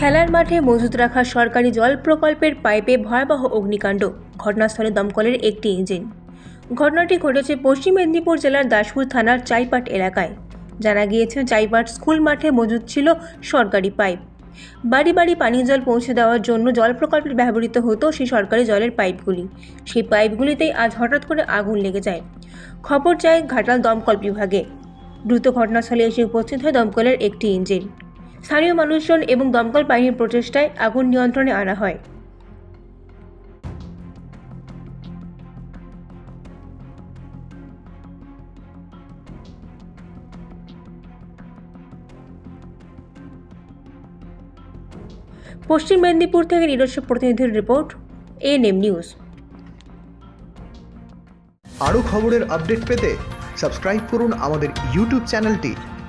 খেলার মাঠে মজুত রাখা সরকারি জল প্রকল্পের পাইপে ভয়াবহ অগ্নিকাণ্ড। ঘটনাস্থলে দমকলের একটি ইঞ্জিন। ঘটনাটি ঘটেছে পশ্চিম মেদিনীপুর জেলার দাসপুর থানার চাইপাট এলাকায়। জানা গিয়েছে, চাইপাট স্কুল মাঠে মজুদ ছিল সরকারি পাইপ। বাড়ি বাড়ি পানীয় জল পৌঁছে দেওয়ার জন্য জল প্রকল্পে ব্যবহৃত হতো সেই সরকারি জলের পাইপগুলি। সেই পাইপগুলিতেই আজ হঠাৎ করে আগুন লেগে যায়। খবর যায় ঘাটাল দমকল বিভাগে। দ্রুত ঘটনাস্থলে এসে উপস্থিত হয় দমকলের একটি ইঞ্জিন। স্থানীয় মানুষজন এবং দমকল বাহিনীর প্রচেষ্টায় আগুন নিয়ন্ত্রণে আনা হয়। পশ্চিম মেদিনীপুর থেকে নিজস্ব প্রতিনিধির রিপোর্ট এএনএম নিউজ। আরও খবরের আপডেট পেতে সাবস্ক্রাইব করুন আমাদের ইউটিউব চ্যানেলটি।